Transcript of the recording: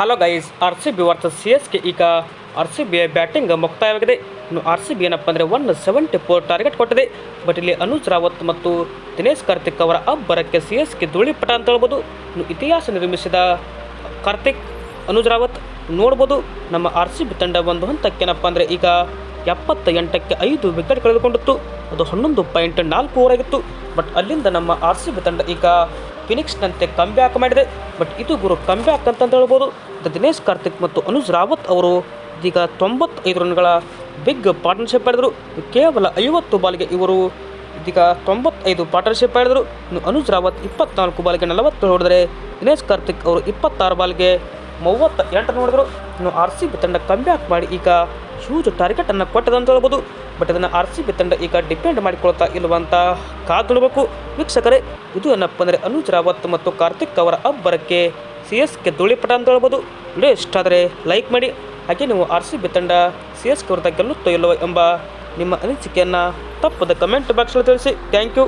Hello guys, R C B versus C S K ಈಗ R C ಬಿಯ batting ಮುಕ್ತಾಯವಾಗಿದೆ. ಇನ್ನು ಆರ್ ಸಿ ಬಿ ಏನಪ್ಪ ಅಂದರೆ ಒನ್ ಸೆವೆಂಟಿ ಫೋರ್ ಟಾರ್ಗೆಟ್ ಕೊಟ್ಟಿದೆ. ಬಟ್ ಇಲ್ಲಿ ಅನುಜ್ ರಾವತ್ ಮತ್ತು ದಿನೇಶ್ ಕಾರ್ತಿಕ್ ಅವರ ಅಬ್ಬರಕ್ಕೆ ಸಿ ಎಸ್ ಕೆ ಧೂಳಿಪಟ ಅಂತ ಹೇಳ್ಬೋದು. ಇನ್ನು ಇತಿಹಾಸ ನಿರ್ಮಿಸಿದ ಕಾರ್ತಿಕ್, ಅನುಜ್ ರಾವತ್ ನೋಡ್ಬೋದು. ನಮ್ಮ ಆರ್ ಸಿ ಬಿ ತಂಡ ಒಂದು ಹಂತಕ್ಕೇನಪ್ಪ ಅಂದರೆ ಈಗ ಎಪ್ಪತ್ತ ಎಂಟಕ್ಕೆ ಐದು ವಿಕೆಟ್ ಕಳೆದುಕೊಂಡಿತ್ತು. ಅದು ಹನ್ನೊಂದು ಪಾಯಿಂಟ್ ನಾಲ್ಕು ಓವರ್ ಆಗಿತ್ತು. ಬಟ್ ಅಲ್ಲಿಂದ ನಮ್ಮ ಆರ್ ಸಿ ಬಿ ತಂಡ ಈಗ ಫಿನಿಕ್ಸ್ನಂತೆ ಕಂಬ್ಯಾಕ್ ಮಾಡಿದೆ. ಬಟ್ ಇದು ಗುರು ಕಂಬ್ಯಾಕ್ ಅಂತ ಹೇಳ್ಬೋದು. ದಿನೇಶ್ ಕಾರ್ತಿಕ್ ಮತ್ತು ಅನುಜ್ ರಾವತ್ ಅವರು ಇದೀಗ ತೊಂಬತ್ತೈದು ರನ್ಗಳ ಬಿಗ್ ಪಾರ್ಟ್ನರ್ಶಿಪ್ ಆಡಿದರು. ಕೇವಲ ಐವತ್ತು ಬಾಲ್ಗೆ ಇವರು ಇದೀಗ ತೊಂಬತ್ತೈದು ಪಾರ್ಟ್ನರ್ಶಿಪ್ ಆಡಿದರು. ಇನ್ನು ಅನುಜ್ ರಾವತ್ ಇಪ್ಪತ್ನಾಲ್ಕು ಬಾಲ್ಗೆ ನಲವತ್ತು ಹೊಡೆದರೆ ದಿನೇಶ್ ಕಾರ್ತಿಕ್ ಅವರು ಇಪ್ಪತ್ತಾರು ಬಾಲ್ಗೆ ಮೂವತ್ತ ಎಂಟು ನೋಡಿದ್ರು ಇನ್ನು ಆರ್ ಸಿ ಬಿ ತಂಡ ಕಂಬ್ಯಾಕ್ ಮಾಡಿ ಈಗ ಹ್ಯೂಜ್ ಟಾರ್ಗೆಟನ್ನು ಕೊಟ್ಟದಂತ ಹೇಳ್ಬೋದು. ಬಟ್ ಇದನ್ನು ಆರ್ ಸಿ ಬಿ ತಂಡ ಈಗ ಡಿಪೆಂಡ್ ಮಾಡಿಕೊಳ್ತಾ ಇಲ್ಲವಂತ ಕಾದು ನೋಡಬೇಕು ವೀಕ್ಷಕರೇ, ಇದು ಏನಪ್ಪ ಅಂದರೆ ಅನುಜ್ ರಾವತ್ ಮತ್ತು ಕಾರ್ತಿಕ್ ಅವರ ಅಬ್ಬರಕ್ಕೆ ಸಿ ಎಸ್ ಕೆ ಧೂಳಿಪಟ ಅಂತ ಹೇಳ್ಬೋದು. ವಿಡಿಯೋ ಇಷ್ಟ ಆದರೆ ಲೈಕ್ ಮಾಡಿ, ಹಾಗೆ ನೀವು ಆರ್ ಸಿ ಬಿ ತಂಡ ಸಿ ಎಸ್ ಕೆ ವಿರುದ್ಧ ಗೆಲ್ಲುತ್ತೋ ಇಲ್ಲವೋ ಎಂಬ ನಿಮ್ಮ ಅನಿಸಿಕೆಯನ್ನು ತಪ್ಪದ ಕಮೆಂಟ್ ಬಾಕ್ಸಲ್ಲಿ ತಿಳಿಸಿ. Thank you.